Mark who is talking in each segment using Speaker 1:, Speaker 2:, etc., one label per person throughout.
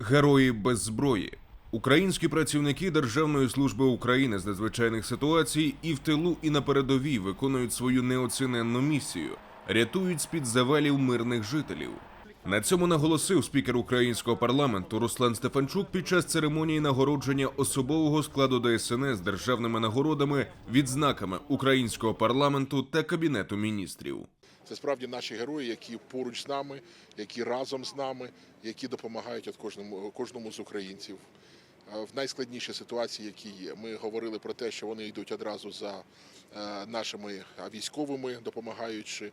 Speaker 1: Герої без зброї. Українські працівники Державної служби України з надзвичайних ситуацій і в тилу, і на передовій виконують свою неоціненну місію, рятують з-під завалів мирних жителів. На цьому наголосив спікер українського парламенту Руслан Стефанчук під час церемонії нагородження особового складу ДСНС державними нагородами, відзнаками українського парламенту та кабінету міністрів.
Speaker 2: Це справді наші герої, які поруч з нами, які разом з нами, які допомагають от кожному, кожному з українців. Е, В найскладніші ситуації, які є. Ми говорили про те, що вони йдуть одразу за е, нашими е, військовими, допомагаючи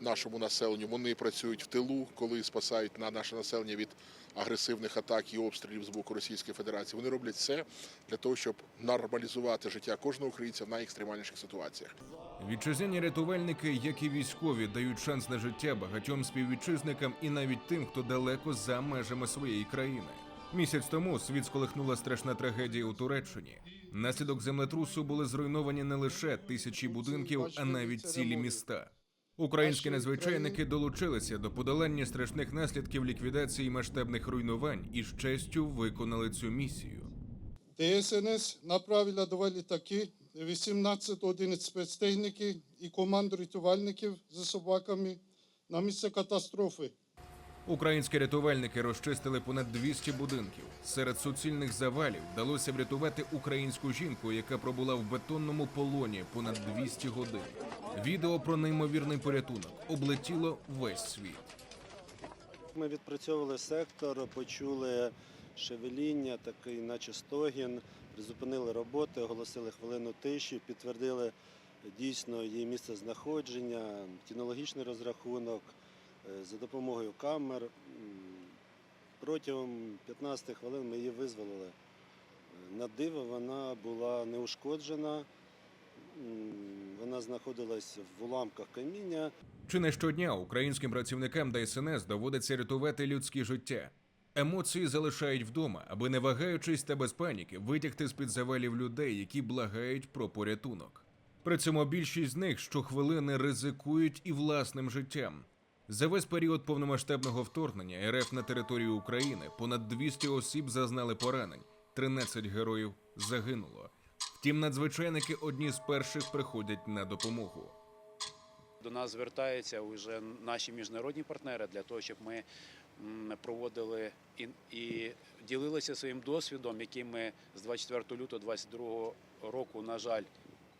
Speaker 2: нашому населенню. Вони працюють в тилу, коли спасають на наше населення від агресивних атак і обстрілів з боку Російської Федерації. Вони роблять все для того, щоб нормалізувати життя кожного українця в найекстремальніших ситуаціях.
Speaker 1: Вітчизняні рятувальники, як і військові, дають шанс на життя багатьом співвітчизникам і навіть тим, хто далеко за межами своєї країни. Місяць тому світ сколихнула страшна трагедія у Туреччині. Наслідок землетрусу були зруйновані не лише тисячі будинків, а навіть цілі міста. Українські надзвичайники долучилися до подолання страшних наслідків ліквідації масштабних руйнувань і з честю виконали цю місію.
Speaker 3: ДСНС направила два літаки, 18 одиниць спецтехніки і команду рятувальників за собаками на місце катастрофи.
Speaker 1: Українські рятувальники розчистили понад 200 будинків. Серед суцільних завалів вдалося врятувати українську жінку, яка пробула в бетонному полоні понад 200 годин. Відео про неймовірний порятунок облетіло весь світ.
Speaker 4: Ми відпрацьовували сектор, почули шевеління, такий, наче стогін, призупинили роботи, оголосили хвилину тиші, підтвердили дійсно її місце знаходження, кінологічний розрахунок за допомогою камер. Протягом 15 хвилин ми її визволили. Е, На диво вона була неушкоджена, вона знаходилась в уламках каміння.
Speaker 1: Чи не щодня українським працівникам ДСНС доводиться рятувати людські життя? Емоції залишають вдома, аби не вагаючись та без паніки витягти з під завалів людей, які благають про порятунок. При цьому більшість з них щохвилини ризикують і власним життям. За весь період повномасштабного вторгнення РФ на територію України понад 200 осіб зазнали поранень, 13 героїв загинуло. Втім, надзвичайники одні з перших приходять на допомогу.
Speaker 5: До нас звертаються вже наші міжнародні партнери для того, щоб ми проводили і, ділилися своїм досвідом, який ми з 24 лютого 2022 року, на жаль,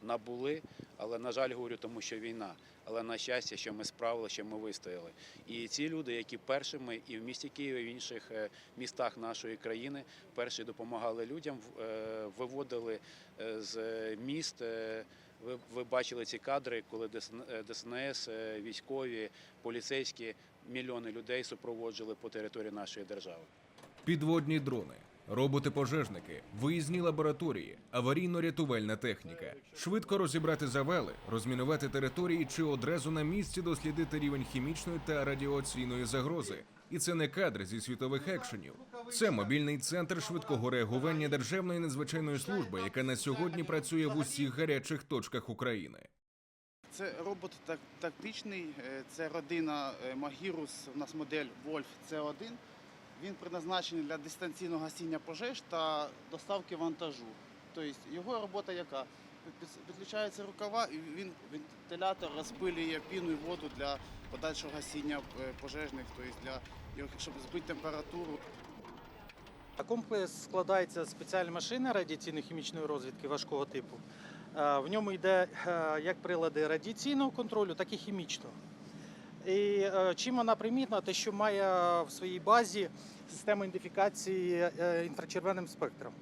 Speaker 5: набули. Але на жаль, говорю, тому що війна. Але на щастя, що ми справили, що ми вистояли. І ці люди, які першими і в місті Києві, і в інших е, містах нашої країни, перші допомагали людям, е, виводили е, з міст. ви, ви бачили ці кадри, коли ДСН- ДСНС, військові, поліцейські, мільйони людей супроводжували по території нашої держави.
Speaker 1: Підводні дрони, роботи-пожежники, виїзні лабораторії, аварійно-рятувальна техніка. Швидко розібрати завали, розмінувати території чи одразу на місці дослідити рівень хімічної та радіаційної загрози. І це не кадри зі світових екшенів. Це мобільний центр швидкого реагування Державної надзвичайної служби, яка на сьогодні працює в усіх гарячих точках України.
Speaker 6: Це робот так- тактичний, е, це родина е, Магірус, у нас модель Wolf C1. Він предназначений для дистанційного гасіння пожеж та доставки вантажу. Тобто його робота яка? Під- Підключаються рукава і він вентилятор розпилює піну і воду для подальшого гасіння е, пожежних, тобто для щоб збити температуру.
Speaker 7: Комплекс складається з спеціальної машини радіаційно-хімічної розвідки важкого типу. Е, В ньому йде е, як прилади радіаційного контролю, так і хімічного. І е, чим вона примітна, те, що має в своїй базі систему ідентифікації е, інфрачервоним спектром.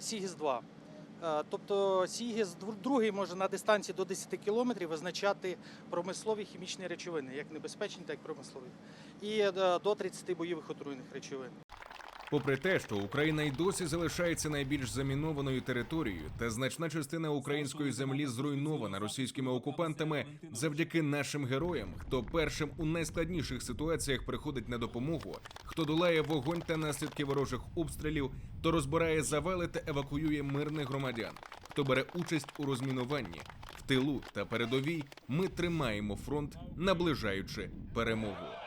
Speaker 7: Сігіс 2 Тобто Сігіс другий може на дистанції до 10 кілометрів визначати промислові хімічні речовини, як небезпечні, так і промислові, і е, до 30 бойових отруйних речовин.
Speaker 1: Попри те, що Україна й досі залишається найбільш замінованою територією, та значна частина української землі зруйнована російськими окупантами, завдяки нашим героям, хто першим у найскладніших ситуаціях приходить на допомогу, хто долає вогонь та наслідки ворожих обстрілів, хто розбирає завали та евакуює мирних громадян, хто бере участь у розмінуванні в тилу та передовій, ми тримаємо фронт, наближаючи перемогу.